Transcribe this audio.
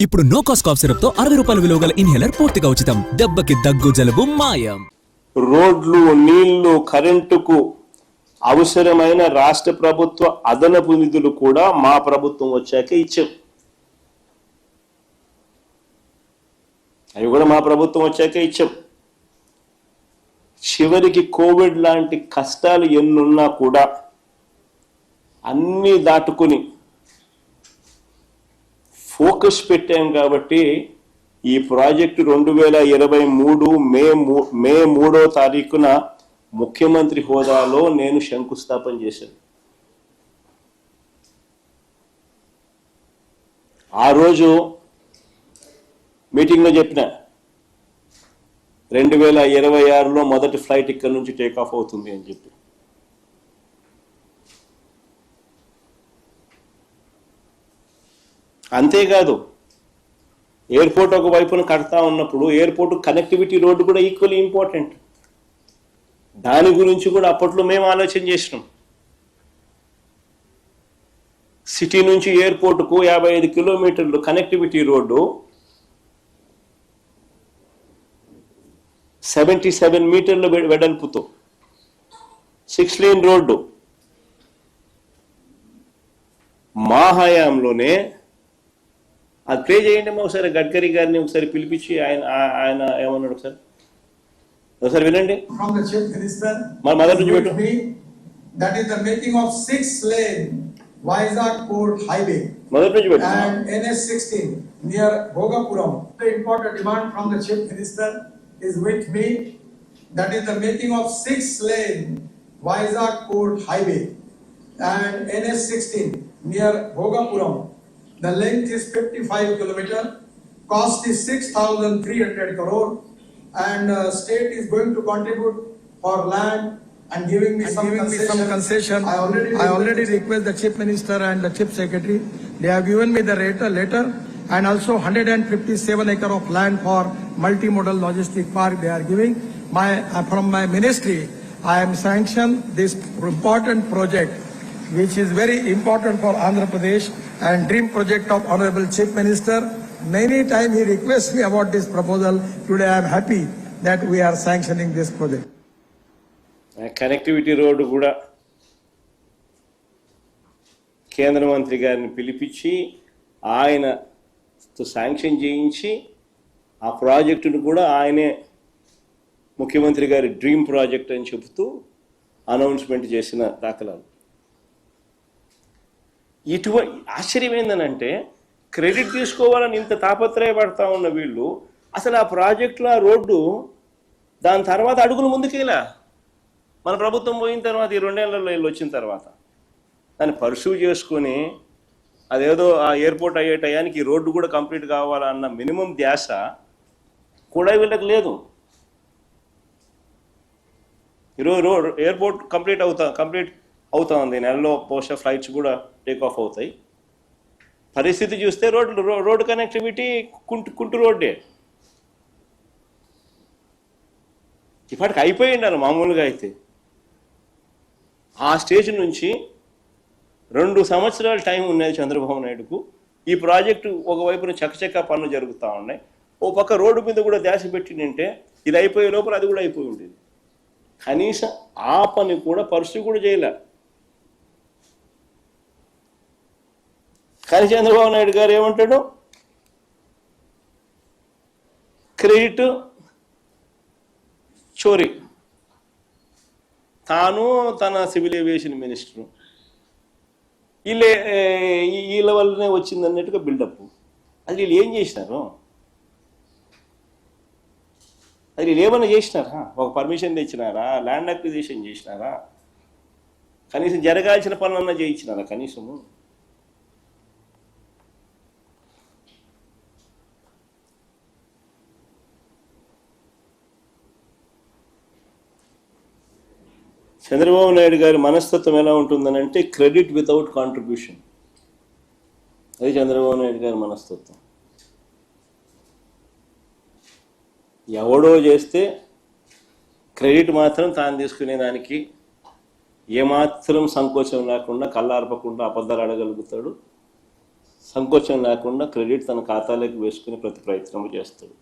ఇప్పుడు no cost cough సిరప్తో అరవై రూపాయల విలువ గల ఇన్హేలర్ పూర్తిగా ఉచితం. దెబ్బకి దగ్గు జలుబు మాయం. రోడ్లు నీళ్ళు కరెంటుకు అవసరమైన రాష్ట్ర ప్రభుత్వ అదనపు నిధులు కూడా మా ప్రభుత్వం వచ్చాక ఇచ్చాం. అవి కూడా మా ప్రభుత్వం వచ్చాక ఇచ్చాం. చివరికి కోవిడ్ లాంటి కష్టాలు ఎన్నున్నా కూడా అన్నీ దాటుకుని ఫోకస్ పెట్టాం కాబట్టి ఈ ప్రాజెక్టు రెండు వేల ఇరవై మూడు మే మూ- మే మూడో తారీఖున ముఖ్యమంత్రి హోదాలో నేను శంకుస్థాపన చేశాను. ఆ రోజు మీటింగ్లో చెప్పిన రెండు వేల ఇరవై ఆరులో మొదటి ఫ్లైట్ ఇక్కడ నుంచి టేక్ ఆఫ్ అవుతుంది అని చెప్పి. అంతేకాదు ఎయిర్పోర్ట్ ఒక వైపున కడతా ఉన్నప్పుడు ఎయిర్పోర్ట్ కనెక్టివిటీ రోడ్డు కూడా ఈక్వల్లీ ఇంపార్టెంట్ దాని గురించి కూడా అప్పట్లో మేము ఆలోచన చేసినాం. సిటీ నుంచి ఎయిర్పోర్ట్కు యాభై ఐదు కిలోమీటర్లు కనెక్టివిటీ రోడ్డు సెవెంటీ సెవెన్ మీటర్ల వెడల్పుతో. Six lane road. మా హయాంలోనే అది ప్లే చేయండి ఒకసారి గడ్కరీ గారిని ఒకసారి పిలిపించి ఆయన ఆయన ఏమన్నాడు ఒకసారి ఒకసారి వినండి to with you. me. That is the making of six lane Vizag Port Highway నుంచి పెట్టు and NS sixteen near Bhogapuram. The important demand from the chief minister is with me. That is the making of six lane Vizag Port Highway and NS sixteen near Bhogapuram. The length is fifty-five kilometer, cost is six thousand three hundred crore. And uh, state is going to contribute for land and giving me and some giving me some concession. concession. I already. I already request the chief minister and the chief secretary. They have given me the letter, letter and also 157 acre of land for multimodal logistic park they are giving. My, uh, from my ministry, I am sanctioned this important project which is very important for Andhra Pradesh and dream project of honorable chief minister. Many time he requests me about this proposal. Today I am happy that we are sanctioning this project. Connectivity road కూడా కేంద్ర మంత్రి గారిని పిలిపించి ఆయనతో sanction చేయించి ఆ ప్రాజెక్టును కూడా ఆయనే ముఖ్యమంత్రి గారి డ్రీమ్ ప్రాజెక్ట్ అని చెబుతూ అనౌన్స్మెంట్ చేసిన దాఖలాలు ఇటువంటి ఆశ్చర్యం ఏందనంటే క్రెడిట్ తీసుకోవాలని ఇంత తాపత్రయపడతా ఉన్న వీళ్ళు అసలు ఆ ప్రాజెక్టులో ఆ రోడ్డు దాని తర్వాత అడుగులు ముందుకేలా? మన ప్రభుత్వం పోయిన తర్వాత ఈ రెండేళ్ళలో వీళ్ళు వచ్చిన తర్వాత. దాన్ని పర్సూ చేసుకొని అదేదో ఆ ఎయిర్పోర్ట్ అయ్యే టయానికి రోడ్డు కూడా కంప్లీట్ కావాలన్న మినిమం ధ్యాస కూడా వీళ్ళకి లేదు. ఈరోజు రోడ్ ఎయిర్పోర్ట్ కంప్లీట్ అవుతా కంప్లీట్ అవుతా ఉంది నెలలో బహుశా ఫ్లైట్స్ కూడా టేక్ ఆఫ్ అవుతాయి. పరిస్థితి చూస్తే రోడ్లు రోడ్ కనెక్టివిటీ కుంటు కుంటు రోడ్డే. ఇప్పటికి అయిపోయి ఉండాలి మామూలుగా అయితే. ఆ స్టేజ్ నుంచి రెండు సంవత్సరాల టైం ఉన్నది చంద్రబాబు నాయుడుకు. ఈ ప్రాజెక్టు ఒకవైపున చక్కచక్క పనులు జరుగుతూ ఉన్నాయి. ఓ పక్క రోడ్డు మీద కూడా ధ్యాస పెట్టిందంటే ఇది అయిపోయే లోపల అది కూడా అయిపోయి ఉండేది. కనీసం ఆ పని కూడా పరిస్థితి కూడా చేయలేదు కానీ చంద్రబాబు నాయుడు గారు ఏమంటాడు? క్రెడిట్ చోరీ. తాను తన సివిల్ ఏవియేషన్ మినిస్టరు. వీళ్ళే ఈ- వీళ్ళ వల్లనే వచ్చింది అన్నట్టుగా బిల్డప్. అది వీళ్ళు ఏం చేసినారు? అది వీళ్ళు ఏమైనా చేసినారా? ఒక పర్మిషన్ తెచ్చినారా? ల్యాండ్ అక్విజిషన్ చేసినారా? కనీసం జరగాల్సిన పనులన్నా చేయించినారా కనీసము? చంద్రబాబు నాయుడు గారి మనస్తత్వం ఎలా ఉంటుందని అంటే క్రెడిట్ వితౌట్ కాంట్రిబ్యూషన్. అది చంద్రబాబు నాయుడు గారి మనస్తత్వం. ఎవడో చేస్తే క్రెడిట్ మాత్రం తాను తీసుకునే దానికి ఏమాత్రం సంకోచం లేకుండా కళ్ళార్పకుండా అబద్ధాలు అడగలుగుతాడు సంకోచం లేకుండా క్రెడిట్ తన ఖాతాలోకి వేసుకుని ప్రతి ప్రయత్నం చేస్తాడు.